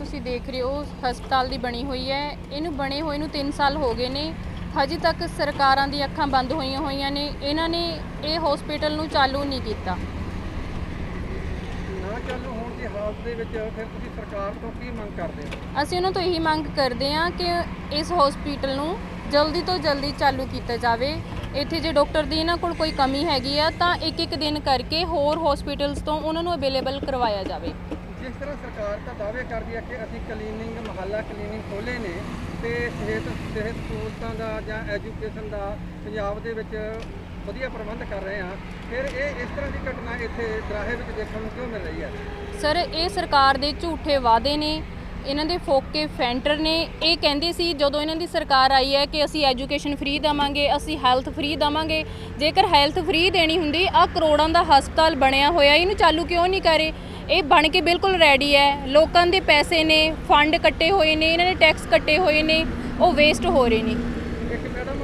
ਤੁਸੀਂ ਦੇਖ ਰਹੇ ਹੋ ਹਸਪਤਾਲ ਦੀ ਬਣੀ ਹੋਈ ਹੈ। ਇਹਨੂੰ ਬਣੇ ਹੋਏ ਨੂੰ 3 ਸਾਲ ਹੋ ਗਏ ਨੇ। ਹਜੇ ਤੱਕ ਸਰਕਾਰਾਂ ਦੀ ਅੱਖਾਂ ਬੰਦ ਹੋਈਆਂ ਹੋਈਆਂ ਨੇ। ਇਹਨਾਂ ਨੇ ਇਹ ਹਸਪੀਟਲ ਨੂੰ ਚਾਲੂ ਨਹੀਂ ਕੀਤਾ। ਨਾ ਚਾਲੂ ਹੋਣ ਦੀ ਹਾਲਤ ਦੇ ਵਿੱਚ ਫਿਰ ਤੁਸੀਂ ਸਰਕਾਰ ਤੋਂ ਕੀ ਮੰਗ ਕਰਦੇ ਹੋ? ਅਸੀਂ ਉਹਨਾਂ ਤੋਂ ਇਹੀ ਮੰਗ ਕਰਦੇ ਹਾਂ ਕਿ ਇਸ ਹਸਪੀਟਲ ਨੂੰ ਜਲਦੀ ਤੋਂ ਜਲਦੀ ਚਾਲੂ ਕੀਤਾ ਜਾਵੇ। ਇੱਥੇ ਜੇ ਡਾਕਟਰ ਦੀ ਇਹਨਾਂ ਕੋਲ ਕੋਈ ਕਮੀ ਹੈਗੀ ਆ ਤਾਂ ਇੱਕ ਇੱਕ ਦਿਨ ਕਰਕੇ ਹੋਰ ਹਸਪੀਟਲਸ ਤੋਂ ਉਹਨਾਂ ਨੂੰ ਅਵੇਲੇਬਲ ਕਰਵਾਇਆ ਜਾਵੇ। ਜਿਸ ਤਰ੍ਹਾਂ ਸਰਕਾਰ ਤਾਂ ਦਾਅਵੇ ਕਰਦੀ ਹੈ ਕਿ ਅਸੀਂ ਕਲੀਨਿੰਗ ਮਹੱਲਾ, ਕਲੀਨਿੰਗ ਖੋਲੇ ਨੇ ਤੇ ਸਿਹਤ ਸਿਹਤ ਸਹੂਲਤਾਂ ਦਾ ਜਾਂ ਐਜੂਕੇਸ਼ਨ ਦਾ ਪੰਜਾਬ ਦੇ ਵਿੱਚ ਵਧੀਆ ਪ੍ਰਬੰਧ ਕਰ ਰਹੇ ਹਾਂ। ਫਿਰ ਇਹ ਇਸ ਤਰ੍ਹਾਂ ਦੀ ਘਟਨਾ ਇੱਥੇ ਦਰਾਹੇ ਵਿੱਚ ਦੇਖਣ ਨੂੰ ਕਿਉਂ ਮਿਲ ਰਹੀ ਹੈ? ਸਰ, ਇਹ ਸਰਕਾਰ ਦੇ ਝੂਠੇ ਵਾਅਦੇ ਨੇ, ਇਹਨਾਂ ਦੇ ਫੋਕੇ ਫੈਂਟਰ ਨੇ। ਇਹ ਕਹਿੰਦੇ ਸੀ, ਜਦੋਂ ਇਹਨਾਂ ਦੀ ਸਰਕਾਰ ਆਈ ਹੈ ਕਿ ਅਸੀਂ ਐਜੂਕੇਸ਼ਨ ਫ੍ਰੀ ਦਵਾਂਗੇ, ਅਸੀਂ ਹੈਲਥ ਫ੍ਰੀ ਦਵਾਂਗੇ, ਜੇਕਰ ਹੈਲਥ ਫ੍ਰੀ ਦੇਣੀ ਹੁੰਦੀ ਆ ਕਰੋੜਾਂ ਦਾ ਹਸਪਤਾਲ ਬਣਿਆ ਹੋਇਆ, ਇਹਨੂੰ ਚਾਲੂ ਕਿਉਂ ਨਹੀਂ ਕਰੇ? ਇਹ ਬਣ ਕੇ ਬਿਲਕੁਲ ਰੈਡੀ ਹੈ। ਲੋਕਾਂ ਦੇ ਪੈਸੇ ਨੇ ਫੰਡ ਕੱਟੇ ਹੋਏ ਨੇ ਇਹਨਾਂ ਨੇ ਟੈਕਸ ਕੱਟੇ ਹੋਏ ਨੇ ਉਹ ਵੇਸਟ ਹੋ ਰਹੇ ਨੇ। ਇੱਕ ਮੈਡਮ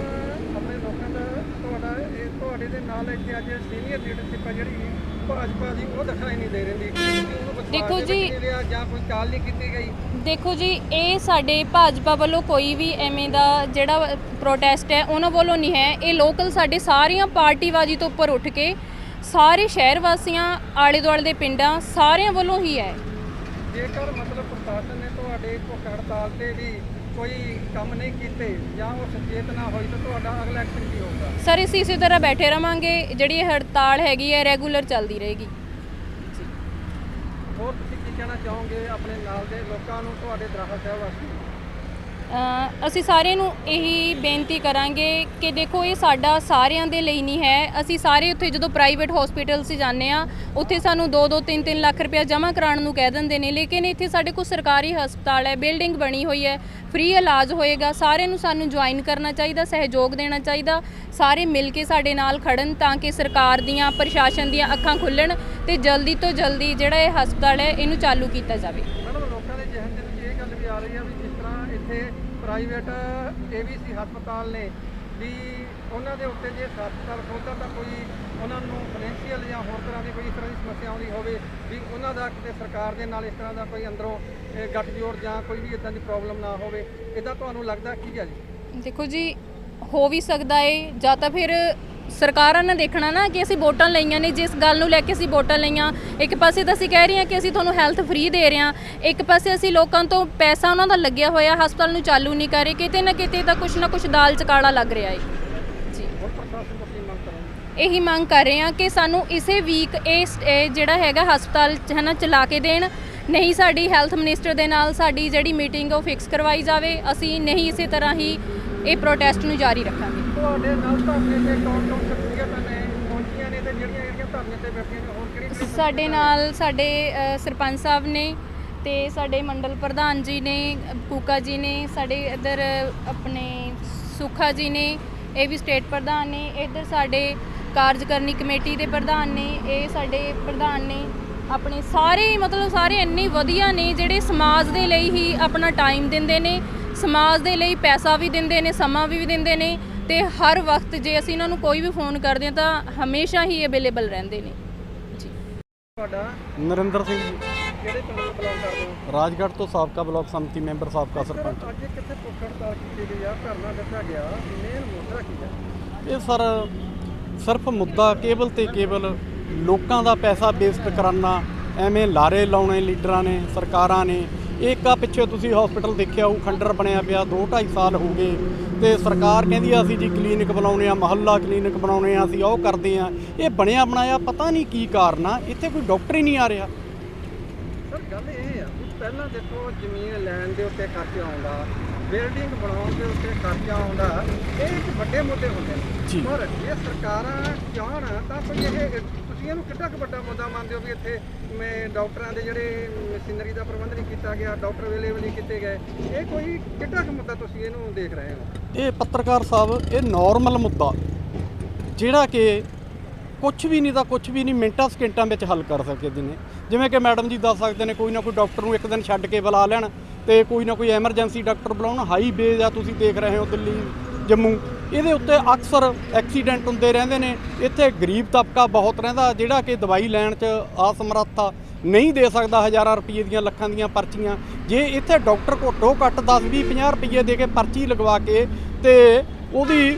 ਆਪਣੇ ਲੋਕਾਂ ਦਾ ਤੁਹਾਡਾ ਇਹ ਤੁਹਾਡੇ ਦੇ ਨਾਲ ਇੱਥੇ ਅੱਜ ਸੀਨੀਅਰ ਲੀਡਰਸ਼ਿਪ ਆ ਜਿਹੜੀ ਭਾਜਪਾ ਦੀ ਉਹ ਦਿਖਾਈ ਨਹੀਂ ਦੇ ਰਹੀ। ਕਿ ਉਹਨੂੰ ਵਿਸ਼ਵਾਸ ਦੇਖੋ ਜੀ- ਨਹੀਂ ਲਿਆ ਜਾਂ ਕੋਈ ਕਾਲ ਨਹੀਂ ਕੀਤੀ ਗਈ? ਦੇਖੋ ਜੀ ਇਹ ਸਾਡੇ ਭਾਜਪਾ ਵੱਲੋਂ ਕੋਈ ਵੀ ਐਵੇਂ ਦਾ ਜਿਹੜਾ ਪ੍ਰੋਟੈਸਟ ਹੈ ਉਹਨਾਂ ਵੱਲੋਂ ਨਹੀਂ ਹੈ। ਇਹ ਲੋਕਲ ਸਾਡੇ ਸਾਰੀਆਂ ਪਾਰਟੀਬਾਜ਼ੀ ਤੋਂ ਉੱਪਰ ਉੱਠ ਕੇ ਸਾਰੇ ਸ਼ਹਿਰ ਵਾਸੀਆਂ ਆਲੇ ਦੁਆਲੇ ਦੇ ਪਿੰਡਾਂ ਸਾਰਿਆਂ ਵੱਲੋਂ ਹੀ ਹੈ। ਜੇਕਰ ਮਤਲਬ ਪ੍ਰਸ਼ਾਸਨ ਨੇ ਤੁਹਾਡੇ ਭੁੱਖ ਹੜਤਾਲ ਤੇ ਵੀ ਕੋਈ ਕੰਮ ਨਹੀਂ ਕੀਤੇ ਜਾਂ ਉਹ ਸੁਚੇਤ ਨਾ ਹੋਈ ਤਾਂ ਤੁਹਾਡਾ ਅਗਲਾ ਐਕਸ਼ਨ ਕੀ ਹੋਊਗਾ? ਸਰ ਅਸੀਂ ਇਸੇ ਤਰ੍ਹਾਂ ਬੈਠੇ ਰਵਾਂਗੇ ਜਿਹੜੀ ਇਹ ਹੜਤਾਲ ਹੈਗੀ ਹੈ ਰੈਗੂਲਰ ਚੱਲਦੀ ਰਹੇਗੀ। ਹੋਰ ਤੁਸੀਂ ਕੀ ਕਹਿਣਾ ਚਾਹੋਗੇ ਆਪਣੇ ਨਾਲ ਦੇ ਲੋਕਾਂ ਨੂੰ ਤੁਹਾਡੇ ਦਰਾਹਾ ਸਾਹਿਬ ਵਾਸਤੇ ਅਸੀਂ ਸਾਰਿਆਂ ਨੂੰ ਇਹੀ ਬੇਨਤੀ ਕਰਾਂਗੇ ਕਿ ਦੇਖੋ ਇਹ ਸਾਡਾ ਸਾਰਿਆਂ ਦੇ ਲਈ ਨਹੀਂ ਹੈ। ਅਸੀਂ ਸਾਰੇ ਉੱਥੇ ਜਦੋਂ ਪ੍ਰਾਈਵੇਟ ਹਸਪੀਟਲ 'ਚ ਜਾਂਦੇ ਆ ਉੱਥੇ ਸਾਨੂੰ 2-2 3-3 ਲੱਖ ਰੁਪਇਆ ਜਮ੍ਹਾਂ ਕਰਾਉਣ ਨੂੰ ਕਹਿ ਦਿੰਦੇ ਨੇ। ਲੇਕਿਨ ਇੱਥੇ ਸਾਡੇ ਕੋਲ ਸਰਕਾਰੀ ਹਸਪਤਾਲ ਹੈ ਬਿਲਡਿੰਗ ਬਣੀ ਹੋਈ ਹੈ ਫ੍ਰੀ ਇਲਾਜ ਹੋਏਗਾ। ਸਾਰਿਆਂ ਨੂੰ ਸਾਨੂੰ ਜੁਆਇਨ ਕਰਨਾ ਚਾਹੀਦਾ, ਸਹਿਯੋਗ ਦੇਣਾ ਚਾਹੀਦਾ। ਸਾਰੇ ਮਿਲ ਕੇ ਸਾਡੇ ਨਾਲ ਖੜਨ ਤਾਂ ਕਿ ਸਰਕਾਰ ਦੀਆਂ, ਪ੍ਰਸ਼ਾਸਨ ਦੀਆਂ ਅੱਖਾਂ ਖੁੱਲਣ ਤੇ ਜਲਦੀ ਤੋਂ ਜਲਦੀ ਜਿਹੜਾ ਇਹ ਹਸਪਤਾਲ ਹੈ, ਇਹਨੂੰ ਚਾਲੂ ਕੀਤਾ ਜਾਵੇ। ਮੈਡਮ, ਲੋਕਾਂ ਦੇ ਜਿਹਨ ਦੇ ਵਿੱਚ ਇਹ ਗੱਲ ਵੀ ਆ ਰਹੀ ਆ ਵੀ ਪ੍ਰਾਈਵੇਟ ਏਬੀਸੀ ਹਸਪਤਾਲ ਨੇ ਵੀ ਉਹਨਾਂ ਦੇ ਉੱਤੇ ਜੇ ਹਸਪਤਾਲ ਖੋਲ੍ਹਦਾ ਤਾਂ ਕੋਈ ਉਹਨਾਂ ਨੂੰ ਫਾਈਨੈਂਸ਼ੀਅਲ ਜਾਂ ਹੋਰ ਤਰ੍ਹਾਂ ਦੀ ਕੋਈ ਇਸ ਤਰ੍ਹਾਂ ਦੀ ਸਮੱਸਿਆ ਆਉਂਦੀ ਹੋਵੇ ਵੀ ਉਹਨਾਂ ਦਾ ਕਿਤੇ ਸਰਕਾਰ ਦੇ ਨਾਲ ਇਸ ਤਰ੍ਹਾਂ ਦਾ ਕੋਈ ਅੰਦਰੋਂ ਇਹ ਗੱਠਜੋੜ ਜਾਂ ਕੋਈ ਵੀ ਇਦਾਂ ਦੀ ਪ੍ਰੋਬਲਮ ਨਾ ਹੋਵੇ ਇਦਾਂ ਤੁਹਾਨੂੰ ਲੱਗਦਾ ਕੀ ਹੈ ਜੀ? ਦੇਖੋ ਜੀ, ਹੋ ਵੀ ਸਕਦਾ ਏ, ਜਾਂ ਤਾਂ ਫਿਰ ਸਰਕਾਰਾਂ ਨੇ ਦੇਖਣਾ ਨਾ ਕਿ ਅਸੀਂ ਵੋਟਾਂ ਲਈਆਂ ਨੇ, ਜਿਸ ਗੱਲ ਨੂੰ ਲੈ ਕੇ ਅਸੀਂ ਵੋਟਾਂ ਲਈਆਂ। ਇੱਕ ਪਾਸੇ ਤਾਂ ਅਸੀਂ ਕਹਿ ਰਹੇ ਹਾਂ ਕਿ ਅਸੀਂ ਤੁਹਾਨੂੰ ਹੈਲਥ ਫ੍ਰੀ ਦੇ ਰਹੇ ਹਾਂ। ਇੱਕ ਪਾਸੇ ਅਸੀਂ ਲੋਕਾਂ ਤੋਂ ਪੈਸਾ ਉਹਨਾਂ ਦਾ ਲੱਗਿਆ ਹੋਇਆ, ਹਸਪਤਾਲ ਨੂੰ ਚਾਲੂ ਨਹੀਂ ਕਰ ਰਹੇ। ਕਿਤੇ ਨਾ ਕਿਤੇ ਤਾਂ ਕੁਛ ਨਾ ਕੁਛ ਦਾਲ ਚ ਲੱਗ ਰਿਹਾ ਏ ਇਹੀ ਮੰਗ ਕਰ ਰਹੇ ਹਾਂ ਕਿ ਸਾਨੂੰ ਇਸੇ ਵੀਕ ਇਹ ਇਹ ਜਿਹੜਾ ਹੈਗਾ ਹਸਪਤਾਲ ਚ ਹੈ ਨਾ ਚਲਾ ਕੇ ਦੇਣ। ਨਹੀਂ ਸਾਡੀ ਹੈਲਥ ਮਿਨਿਸਟਰ ਦੇ ਨਾਲ ਸਾਡੀ ਜਿਹੜੀ ਮੀਟਿੰਗ ਉਹ ਫਿਕਸ ਕਰਵਾਈ ਜਾਵੇ। ਅਸੀਂ ਨਹੀਂ ਇਸੇ ਤਰ੍ਹਾਂ ਹੀ ਇਹ ਪ੍ਰੋਟੈਸਟ ਨੂੰ ਜਾਰੀ ਰੱਖਾਂਗੇ। ਤੁਹਾਡੇ ਨਾਲ ਧਰਨੇ ਤੇ ਕੌਣ ਕੌਣ ਸ਼ਖਸੀਅਤਾਂ ਨੇ? ਪਹੁੰਚੀਆਂ ਨੇ ਤੇ ਜਿਹੜੀਆਂ ਜਿਹੜੀਆਂ ਧਰਨੇ ਤੇ ਬੈਠੀਆਂ ਨੇ ਹੋਰ ਕਿਹੜੀ ਸਾਡੇ ਨਾਲ ਸਾਡੇ ਸਰਪੰਚ ਸਾਹਿਬ ਨੇ ਤੇ ਸਾਡੇ ਮੰਡਲ ਪ੍ਰਧਾਨ ਜੀ ਨੇ ਕੂਕਾ ਜੀ ਨੇ ਸਾਡੇ ਇੱਧਰ ਆਪਣੇ ਸੁਖਾ ਜੀ ਨੇ ਇਹ ਵੀ ਸਟੇਟ ਪ੍ਰਧਾਨ ਨੇ ਇੱਧਰ ਸਾਡੇ ਕਾਰਜਕਰਨੀ ਕਮੇਟੀ ਦੇ ਪ੍ਰਧਾਨ ਨੇ ਇਹ ਸਾਡੇ ਪ੍ਰਧਾਨ ਨੇ ਆਪਣੇ ਸਾਰੇ ਮਤਲਬ ਸਾਰੇ ਇੰਨੇ ਵਧੀਆ ਨੇ ਜਿਹੜੇ ਸਮਾਜ ਦੇ ਲਈ ਹੀ ਆਪਣਾ ਟਾਈਮ ਦਿੰਦੇ ਨੇ ਸਮਾਜ ਦੇ ਲਈ ਪੈਸਾ ਵੀ ਦਿੰਦੇ ਨੇ ਸਮਾਂ ਵੀ ਦਿੰਦੇ ਨੇ ਤੇ ਹਰ ਵਕਤ ਜੇ ਅਸੀਂ ਇਹਨਾਂ ਨੂੰ ਕੋਈ ਵੀ ਫੋਨ ਕਰਦੇ ਹਾਂ ਤਾਂ ਹਮੇਸ਼ਾ ਹੀ ਅਵੇਲੇਬਲ ਰਹਿੰਦੇ ਨੇ। ਜੀ। ਤੁਹਾਡਾ ਨਰਿੰਦਰ ਸਿੰਘ ਜੀ। ਕਿਹੜੇ ਪਿੰਡ ਤੋਂ ਬਿਲੋਂਗ ਕਰਦੇ ਹੋ? ਰਾਜਗੜ੍ਹ ਤੋਂ ਸਾਬਕਾ ਬਲਾਕ ਸੰਮਤੀ ਮੈਂਬਰ ਸਾਬਕਾ ਸਰਪੰਚ। ਅੱਜ ਕਿੱਥੇ ਭੁੱਖ ਹੜਤਾਲ ਕੀਤੀ ਗਈ ਆ? ਧਰਨਾ ਦਿੱਤਾ ਗਿਆ? ਮੇਨ ਮੁੱਦਾ ਕੀ ਹੈ ਇਹ ਸਰ ਸਿਰਫ ਮੁੱਦਾ ਕੇਵਲ ਤੇ ਕੇਵਲ ਲੋਕਾਂ ਦਾ ਪੈਸਾ ਵੇਸਟ ਕਰਾਨਾ ਐਵੇਂ ਲਾਰੇ ਲਾਉਣੇ ਲੀਡਰਾਂ ਨੇ ਸਰਕਾਰਾਂ ਨੇ ਇੱਕ ਆ ਪਿੱਛੇ ਤੁਸੀਂ ਹਸਪੀਟਲ ਦੇਖਿਆ ਉਹ ਖੰਡਰ ਬਣਿਆ ਪਿਆ 2 2.5 ਸਾਲ ਹੋ ਗਏ। ਤੇ ਸਰਕਾਰ ਕਹਿੰਦੀ ਆ ਅਸੀਂ ਜੀ ਕਲੀਨਿਕ ਬਣਾਉਣੇ ਆ ਮਹੱਲਾ ਕਲੀਨਿਕ ਬਣਾਉਣੇ ਆ ਅਸੀਂ ਉਹ ਕਰਦੇ ਆ। ਇਹ ਬਣਿਆ ਬਣਾਇਆ ਪਤਾ ਨਹੀਂ ਕੀ ਕਾਰਨ ਆ ਇੱਥੇ ਕੋਈ ਡਾਕਟਰ ਹੀ ਨਹੀਂ ਆ ਰਿਹਾ। ਸਰ ਗੱਲ ਇਹ ਆ ਪਹਿਲਾਂ ਦੇਖੋ ਜ਼ਮੀਨ ਲੈਣ ਦੇ ਉੱਤੇ ਖਰਚਾ ਆਉਂਦਾ ਬਿਲਡਿੰਗ ਬਣਾਉਣ ਦੇ ਉੱਤੇ ਖਰਚਾ ਆਉਂਦਾ ਇਹ ਇੱਕ ਵੱਡੇ ਮੁੱਦੇ ਹੁੰਦੇ। ਨੇ। ਪਰ ਜੇ ਸਰਕਾਰਾਂ ਚਾਹਣ ਤਾਂ ਕੋਈ ਇਹ ਤੁਸੀਂ ਇਹਨੂੰ ਕਿੱਡਾ ਕੁ ਵੱਡਾ ਮੁੱਦਾ ਮੰਨਦੇ ਹੋ ਵੀ ਇੱਥੇ ਮੈਂ ਡਾਕਟਰਾਂ ਦੇ ਜਿਹੜੇ ਮਸ਼ੀਨਰੀ ਦਾ ਪ੍ਰਬੰਧ ਨਹੀਂ ਕੀਤਾ ਗਿਆ, ਡਾਕਟਰ ਅਵੇਲੇਬਲ ਨਹੀਂ ਕੀਤੇ ਗਏ। ਇਹ ਕੋਈ ਕਿੱਡਾ ਕੁ ਮੁੱਦਾ ਤੁਸੀਂ ਇਹਨੂੰ ਦੇਖ ਰਹੇ ਹੋ? ਇਹ ਪੱਤਰਕਾਰ ਸਾਹਿਬ, ਇਹ ਨਾਰਮਲ ਮੁੱਦਾ, ਜਿਹੜਾ ਕਿ ਕੁਝ ਵੀ ਨਹੀਂ ਤਾਂ ਕੁਝ ਵੀ ਨਹੀਂ, ਮਿੰਟਾਂ ਸਕਿੰਟਾਂ ਵਿੱਚ ਹੱਲ ਕਰ ਸਕਦੇ ਨੇ। ਜਿਵੇਂ ਕਿ ਮੈਡਮ ਜੀ ਦੱਸ ਸਕਦੇ ਨੇ, ਕੋਈ ਨਾ ਕੋਈ ਡਾਕਟਰ ਨੂੰ ਇੱਕ ਦਿਨ ਛੱਡ ਕੇ ਬੁਲਾ ਲੈਣ ਤੇ ਕੋਈ ਨਾ ਕੋਈ ਐਮਰਜੈਂਸੀ ਡਾਕਟਰ ਬੁਲਾਉਣ। ਹਾਈਵੇ ਜਾਂ ਤੁਸੀਂ ਦੇਖ ਰਹੇ ਹੋ ਦਿੱਲੀ, ਜੰਮੂ। ਇਹਦੇ ਉੱਤੇ ਅਕਸਰ ਐਕਸੀਡੈਂਟ ਹੁੰਦੇ ਰਹਿੰਦੇ ਨੇ। ਇੱਥੇ ਗਰੀਬ ਤਬਕਾ ਬਹੁਤ ਰਹਿੰਦਾ, ਜਿਹੜਾ ਕਿ ਦਵਾਈ ਲੈਣ 'ਚ ਅਸਮਰੱਥ ਆ। ਨਹੀਂ ਦੇ ਸਕਦਾ ਹਜ਼ਾਰਾਂ ਰੁਪਏ ਦੀਆਂ ਲੱਖਾਂ ਦੀਆਂ ਪਰਚੀਆਂ। ਜੇ ਇੱਥੇ ਡਾਕਟਰ ਘੱਟੋ ਘੱਟ 10 20 50 ਰੁਪਏ ਦੇ ਕੇ ਪਰਚੀ ਲਗਵਾ ਕੇ ਤੇ ਉਹਦੀ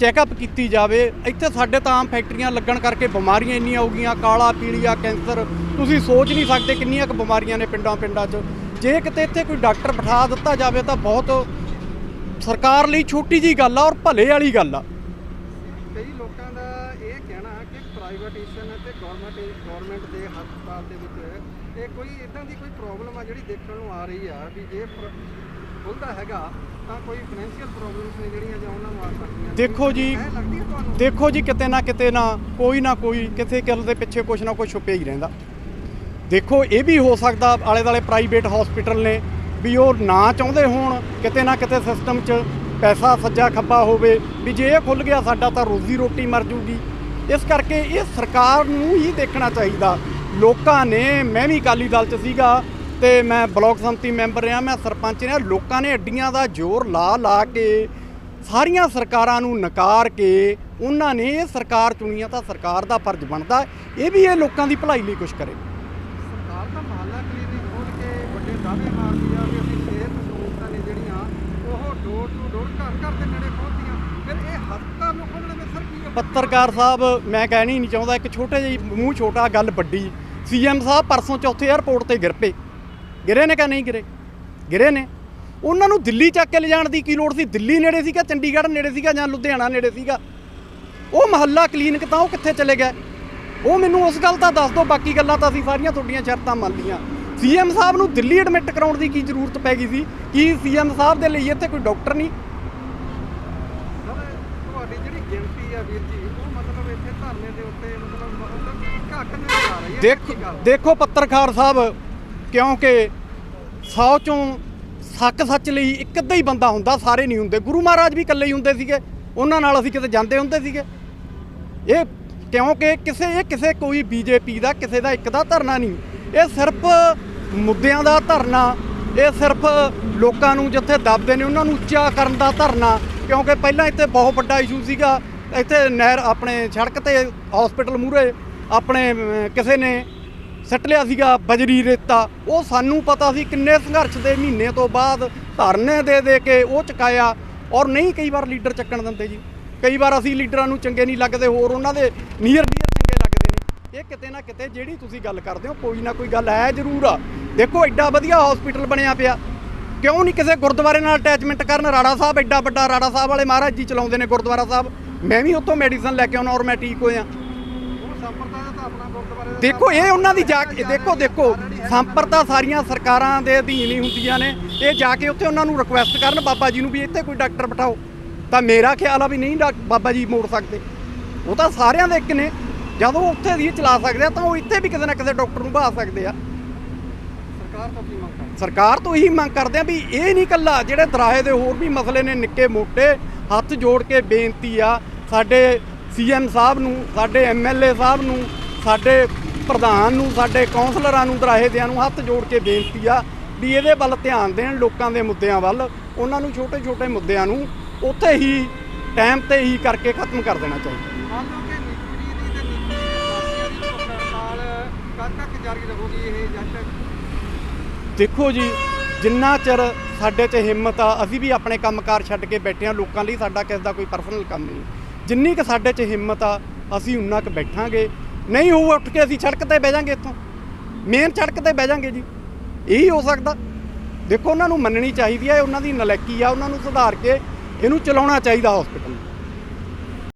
ਚੈੱਕਅਪ ਕੀਤੀ ਜਾਵੇ, ਇੱਥੇ ਸਾਡੇ ਤਾਂ ਆਮ ਫੈਕਟਰੀਆਂ ਲੱਗਣ ਕਰਕੇ ਬਿਮਾਰੀਆਂ ਇੰਨੀਆਂ ਹੋ ਗਈਆਂ, ਕਾਲਾ, ਪੀਲੀਆ, ਕੈਂਸਰ। ਤੁਸੀਂ ਸੋਚ ਨਹੀਂ ਸਕਦੇ ਕਿੰਨੀਆਂ ਕੁ ਬਿਮਾਰੀਆਂ ਨੇ ਪਿੰਡਾਂ ਪਿੰਡਾਂ 'ਚ। ਜੇ ਕਿਤੇ ਇੱਥੇ ਕੋਈ ਡਾਕਟਰ ਬਿਠਾ ਦਿੱਤਾ ਜਾਵੇ ਤਾਂ ਬਹੁਤ ਸਰਕਾਰ ਲਈ ਛੋਟੀ ਜੀ ਗੱਲ ਆ ਔਰ ਭਲੇ ਵਾਲੀ ਗੱਲ ਆ। ਕਈ ਲੋਕਾਂ ਦਾ ਇਹ ਕਹਿਣਾ ਕਿ ਪ੍ਰਾਈਵੇਟੇਸ਼ਨ ਤੇ ਗਵਰਨਮੈਂਟ ਗਵਰਨਮੈਂਟ ਦੇ ਹਸਪਤਾਲ ਦੇ ਵਿੱਚ ਇਹ ਕੋਈ ਇਦਾਂ ਦੀ ਕੋਈ ਪ੍ਰੋਬਲਮ ਆ ਜਿਹੜੀ ਦੇਖਣ ਨੂੰ ਆ ਰਹੀ ਆ ਵੀ ਜੇ ਖੁੱਲਦਾ ਹੈਗਾ ਤਾਂ ਕੋਈ ਫਾਈਨੈਂਸ਼ੀਅਲ ਪ੍ਰੋਬਲਮਸ ਨੇ ਜਿਹੜੀਆਂ ਜਾਂ ਉਹਨਾਂ ਨੂੰ ਆ ਸਕਦੀਆਂ। ਦੇਖੋ ਜੀ ਦੇਖੋ ਜੀ ਕਿਤੇ ਨਾ ਕਿਤੇ ਨਾ ਕੋਈ ਨਾ ਕੋਈ ਕਿਸੇ ਗੱਲ ਦੇ ਪਿੱਛੇ ਕੁਛ ਨਾ ਕੁਛ ਛੁਪਿਆ ਹੀ ਰਹਿੰਦਾ। ਦੇਖੋ ਇਹ ਵੀ ਹੋ ਸਕਦਾ ਆਲੇ ਦਾਲੇ ਪ੍ਰਾਈਵੇਟ ਹਸਪੀਟਲ ਨੇ ਵੀ ਉਹ ਨਾ ਚਾਹੁੰਦੇ ਹੋਣ, ਕਿਤੇ ਨਾ ਕਿਤੇ ਸਿਸਟਮ 'ਚ ਪੈਸਾ ਸੱਜਾ ਖੱਬਾ ਹੋਵੇ, ਵੀ ਜੇ ਇਹ ਖੁੱਲ ਗਿਆ ਸਾਡਾ ਤਾਂ ਰੋਜ਼ੀ ਰੋਟੀ ਮਰ ਜੂਗੀ। ਇਸ ਕਰਕੇ ਇਹ ਸਰਕਾਰ ਨੂੰ ਹੀ ਦੇਖਣਾ ਚਾਹੀਦਾ। ਲੋਕਾਂ ਨੇ, ਮੈਂ ਵੀ ਅਕਾਲੀ ਦਲ 'ਚ ਸੀਗਾ ਤੇ ਮੈਂ ਬਲਾਕ ਸੰਮਤੀ ਮੈਂਬਰ ਰਿਹਾ, ਮੈਂ ਸਰਪੰਚ ਰਿਹਾ, ਲੋਕਾਂ ਨੇ ਅੱਡੀਆਂ ਦਾ ਜ਼ੋਰ ਲਾ ਲਾ ਕੇ ਸਾਰੀਆਂ ਸਰਕਾਰਾਂ ਨੂੰ ਨਕਾਰ ਕੇ ਉਹਨਾਂ ਨੇ ਇਹ ਸਰਕਾਰ ਚੁਣੀਆਂ ਤਾਂ ਸਰਕਾਰ ਦਾ ਫਰਜ਼ ਬਣਦਾ। ਇਹ ਵੀ ਇਹ ਲੋਕਾਂ ਦੀ ਭਲਾਈ ਲਈ ਕੁਝ ਕਰੇ। ਸਰਕਾਰ ਤਾਂ ਮਹੱਲਾ ਕਲੀਨਿਕ ਦਾਅਵੇ ਮਾਰਦੀ ਆ ਵੀ ਅਸੀਂ ਸਿਹਤ ਸਹੂਲਤਾਂ ਨੇ ਜਿਹੜੀਆਂ, ਉਹ ਡੋਰ ਟੂ ਡੋਰ ਘਰ ਘਰ ਦੇ ਨੇੜੇ ਪਹੁੰਚਦੀਆਂ ਫਿਰ ਇਹ ਹਸਪਤਾਲ ਨੂੰ ਖੋਲਣ ਵਿੱਚ ਸਰ ਕੀ ਪੱਤਰਕਾਰ ਸਾਹਿਬ, ਮੈਂ ਕਹਿਣੀ ਨਹੀਂ ਚਾਹੁੰਦਾ, ਇੱਕ ਛੋਟੇ ਜਿਹੀ ਮੂੰਹ ਛੋਟਾ ਗੱਲ ਵੱਡੀ। ਸੀਐਮ ਸਾਹਿਬ ਪਰਸੋਂ ਚੌਥੇ 에ਅਰਪੋਰਟ ਤੇ ਗਿਰ ਪਏ। ਗਿਰੇ ਨੇ ਕਿ ਨਹੀਂ ਗਿਰੇ? ਗਿਰੇ ਨੇ। ਉਹਨਾਂ ਨੂੰ ਦਿੱਲੀ ਚੱਕ ਕੇ ਲਿਜਾਣ ਦੀ ਕੀ ਲੋੜ ਸੀ? ਦਿੱਲੀ ਨੇੜੇ ਸੀਗਾ, ਚੰਡੀਗੜ੍ਹ ਨੇੜੇ ਸੀਗਾ ਜਾਂ ਲੁਧਿਆਣਾ ਨੇੜੇ ਸੀਗਾ? ਉਹ ਮਹੱਲਾ ਕਲੀਨਿਕ ਤਾਂ ਉਹ ਕਿੱਥੇ ਚਲੇ ਗਏ? ਉਹ ਮੈਨੂੰ ਉਸ ਗੱਲ ਤਾਂ ਦੱਸ ਦਿਓ ਬਾਕੀ ਗੱਲਾਂ ਤਾਂ ਅਸੀਂ ਸਾਰੀਆਂ ਤੁਹਾਡੀਆਂ ਸ਼ਰਤਾਂ ਮੰਨ ਲਈਆਂ ਸੀਐਮ ਸਾਹਿਬ ਨੂੰ ਦਿੱਲੀ ਐਡਮਿਟ ਕਰਾਉਣ ਦੀ ਕੀ ਜ਼ਰੂਰਤ ਪੈ ਗਈ ਸੀ? ਕੀ ਸੀਐਮ ਸਾਹਿਬ ਦੇ ਲਈ ਇੱਥੇ ਕੋਈ ਡਾਕਟਰ ਨਹੀਂ? ਸਰ ਤੁਹਾਡੀ ਜਿਹੜੀ ਗਿਣਤੀ ਆ ਵੀਰ ਜੀ ਉਹ ਮਤਲਬ ਇੱਥੇ ਧਰਨੇ ਦੇ ਉੱਤੇ ਮਤਲਬ ਮਤਲਬ ਘੱਟ ਨਜ਼ਰ ਆ ਰਹੀ ਹੈ? ਦੇਖੋ ਪੱਤਰਕਾਰ ਸਾਹਿਬ ਕਿਉਂਕਿ 100 ਚੋਂ ਸੱਕ ਸੱਚ ਲਈ ਇੱਕ ਅੱਧਾ ਹੀ ਬੰਦਾ ਹੁੰਦਾ ਸਾਰੇ ਨਹੀਂ ਹੁੰਦੇ। ਗੁਰੂ ਮਹਾਰਾਜ ਵੀ ਇਕੱਲੇ ਹੀ ਹੁੰਦੇ ਸੀਗੇ। ਉਹਨਾਂ ਨਾਲ ਅਸੀਂ ਕਿਤੇ ਜਾਂਦੇ ਹੁੰਦੇ ਸੀਗੇ। ਇਹ ਕਿਉਂਕਿ ਕਿਸੇ ਇਹ ਕਿਸੇ ਕੋਈ ਬੀਜੇਪੀ ਦਾ ਕਿਸੇ ਦਾ ਇੱਕ ਦਾ ਧਰਨਾ ਨਹੀਂ। ਇਹ ਸਿਰਫ ਮੁੱਦਿਆਂ ਦਾ ਧਰਨਾ, ਇਹ ਸਿਰਫ ਲੋਕਾਂ ਨੂੰ ਜਿੱਥੇ ਦੱਬਦੇ ਨੇ, ਉਹਨਾਂ ਨੂੰ ਉੱਚਾ ਕਰਨ ਦਾ ਧਰਨਾ, ਕਿਉਂਕਿ ਪਹਿਲਾਂ ਇੱਥੇ ਬਹੁਤ ਵੱਡਾ ਇਸ਼ੂ ਸੀਗਾ। ਇੱਥੇ ਨਹਿਰ ਆਪਣੇ ਸੜਕ ਤੇ ਹਸਪੀਟਲ ਮੂਹਰੇ ਆਪਣੇ ਕਿਸੇ ਨੇ ਸੱਟ ਲਿਆ ਸੀਗਾ, ਬਜਰੀ ਰੇਤਾ। ਉਹ ਸਾਨੂੰ ਪਤਾ ਸੀ ਕਿੰਨੇ ਸੰਘਰਸ਼ ਦੇ ਮਹੀਨੇ ਤੋਂ ਬਾਅਦ ਧਰਨੇ ਦੇ ਦੇ ਕੇ ਉਹ ਚੁਕਾਇਆ। ਔਰ ਨਹੀਂ ਕਈ ਵਾਰ ਲੀਡਰ ਚੱਕਣ ਦਿੰਦੇ ਜੀ। ਕਈ ਵਾਰ ਅਸੀਂ ਲੀਡਰਾਂ ਨੂੰ ਚੰਗੇ ਨਹੀਂ ਲੱਗਦੇ, ਹੋਰ ਉਹਨਾਂ ਦੇ ਨੀਅਰ ਡੀਅਰ ਚੰਗੇ ਲੱਗਦੇ ਨੇ ਇਹ ਕਿਤੇ ਨਾ ਕਿਤੇ ਜਿਹੜੀ ਤੁਸੀਂ ਗੱਲ ਕਰਦੇ ਹੋ, ਕੋਈ ਨਾ ਕੋਈ ਗੱਲ ਹੈ ਜ਼ਰੂਰ ਆ। ਦੇਖੋ, ਐਡਾ ਵਧੀਆ ਹਸਪੀਟਲ ਬਣਿਆ ਪਿਆ। ਕਿਉਂ ਨਹੀਂ ਕਿਸੇ ਗੁਰਦੁਆਰੇ ਨਾਲ ਅਟੈਚਮੈਂਟ ਕਰਨ? ਰਾੜਾ ਸਾਹਿਬ, ਐਡਾ ਵੱਡਾ ਰਾੜਾ ਸਾਹਿਬ ਵਾਲੇ ਮਹਾਰਾਜ ਜੀ ਚਲਾਉਂਦੇ ਨੇ ਗੁਰਦੁਆਰਾ ਸਾਹਿਬ। ਮੈਂ ਵੀ ਉੱਥੋਂ ਮੈਡੀਸਨ ਲੈ ਕੇ ਆਉਣਾ ਔਰ ਮੈਂ ਠੀਕ ਹੋਇਆ। ਦੇਖੋ, ਇਹ ਉਹਨਾਂ ਦੀ ਜਾ ਕੇ ਦੇਖੋ ਦੇਖੋ ਸੰਪਰਦਾ ਸਾਰੀਆਂ ਸਰਕਾਰਾਂ ਦੇ ਅਧੀਨ ਹੀ ਹੁੰਦੀਆਂ ਨੇ। ਇਹ ਜਾ ਕੇ ਉੱਥੇ ਉਹਨਾਂ ਨੂੰ ਰਿਕੁਐਸਟ ਕਰਨ, ਬਾਬਾ ਜੀ ਨੂੰ ਵੀ ਇੱਥੇ ਕੋਈ ਡਾਕਟਰ ਬਿਠਾਓ। ਤਾਂ ਮੇਰਾ ਖਿਆਲ ਆ ਵੀ ਨਹੀਂ ਡਾਕ- ਬਾਬਾ ਜੀ ਮੋੜ ਸਕਦੇ। ਉਹ ਤਾਂ ਸਾਰਿਆਂ ਦੇ ਇੱਕ ਨੇ। ਜਦੋਂ ਉੱਥੇ ਦੀ ਚਲਾ ਸਕਦੇ ਆ ਤਾਂ ਉਹ ਇੱਥੇ ਵੀ ਕਿਸੇ ਨਾ ਕਿਸੇ ਡਾਕਟਰ ਨੂੰ ਬਹਾ ਸਕਦੇ ਆ। ਸਰਕਾਰ ਤੋਂ ਕੀ ਮੰਗ ਕਰਦੇ? ਸਰਕਾਰ ਤੋਂ ਇਹੀ ਮੰਗ ਕਰਦੇ ਆ ਵੀ ਇਹ ਨਹੀਂ ਕੱਲਾ ਜਿਹੜੇ ਦਰਾਹੇ ਦੇ ਹੋਰ ਵੀ ਮਸਲੇ ਨੇ ਨਿੱਕੇ ਮੋਟੇ ਹੱਥ ਜੋੜ ਕੇ ਬੇਨਤੀ ਆ ਸਾਡੇ ਸੀਐਮ ਸਾਹਿਬ ਨੂੰ ਸਾਡੇ ਐਮਐਲਏ ਸਾਹਿਬ ਨੂੰ ਸਾਡੇ ਪ੍ਰਧਾਨ ਨੂੰ ਸਾਡੇ ਕੌਂਸਲਰਾਂ ਨੂੰ ਦਰਾਹੇ ਦਿਆਂ ਨੂੰ ਹੱਥ ਜੋੜ ਕੇ ਬੇਨਤੀ ਆ ਵੀ ਇਹਦੇ ਵੱਲ ਧਿਆਨ ਦੇਣ ਲੋਕਾਂ ਦੇ ਮੁੱਦਿਆਂ ਵੱਲ ਉਹਨਾਂ ਨੂੰ ਛੋਟੇ ਛੋਟੇ ਮੁੱਦਿਆਂ ਨੂੰ ਉੱਥੇ ਹੀ ਟਾਈਮ ਤੇ ਹੀ ਕਰਕੇ ਖਤਮ ਕਰ ਦੇਣਾ ਚਾਹੀਦਾ ਮੰਨ ਲਓ ਕਿ ਨੀਤੂ ਜੀ ਦੀ ਤੇ ਨੀਤੂ ਦੇ ਸਾਥੀਆਂ ਦੀ ਪੜਤਾਲ ਕਦ ਤੱਕ ਜਾਰੀ ਰਹੂਗੀ ਇਹ ਜਦ ਤੱਕ ਦੇਖੋ ਜੀ, ਜਿੰਨਾ ਚਿਰ ਸਾਡੇ 'ਚ ਹਿੰਮਤ ਆ, ਅਸੀਂ ਵੀ ਆਪਣੇ ਕੰਮਕਾਰ ਛੱਡ ਕੇ ਬੈਠੇ ਆ ਲੋਕਾਂ ਲਈ ਸਾਡਾ ਕਿਸੇ ਦਾ ਕੋਈ ਪਰਸਨਲ ਕੰਮ ਨਹੀਂ। ਜਿੰਨੀ ਕਿ ਸਾਡੇ 'ਚ ਹਿੰਮਤ ਆ, ਅਸੀਂ ਉਨਾ ਕੁ ਬੈਠਾਂਗੇ। ਨਹੀਂ ਹੋਊ ਉੱਠ ਕੇ ਅਸੀਂ ਸੜਕ ਤੇ ਬਹਿ ਜਾਾਂਗੇ ਇੱਥੋਂ। ਮੇਨ ਸੜਕ ਤੇ ਬਹਿ ਜਾਾਂਗੇ ਜੀ। ਇਹੀ ਹੋ ਸਕਦਾ। ਦੇਖੋ, ਉਹਨਾਂ ਨੂੰ ਮੰਨਣੀ ਚਾਹੀਦੀ ਹੈ ਉਹਨਾਂ ਦੀ ਨਲੈਕੀ ਆ, ਉਹਨਾਂ ਨੂੰ ਸੁਧਾਰ ਕੇ ਇਹਨੂੰ ਚਲਾਉਣਾ ਚਾਹੀਦਾ ਹਸਪੀਟਲ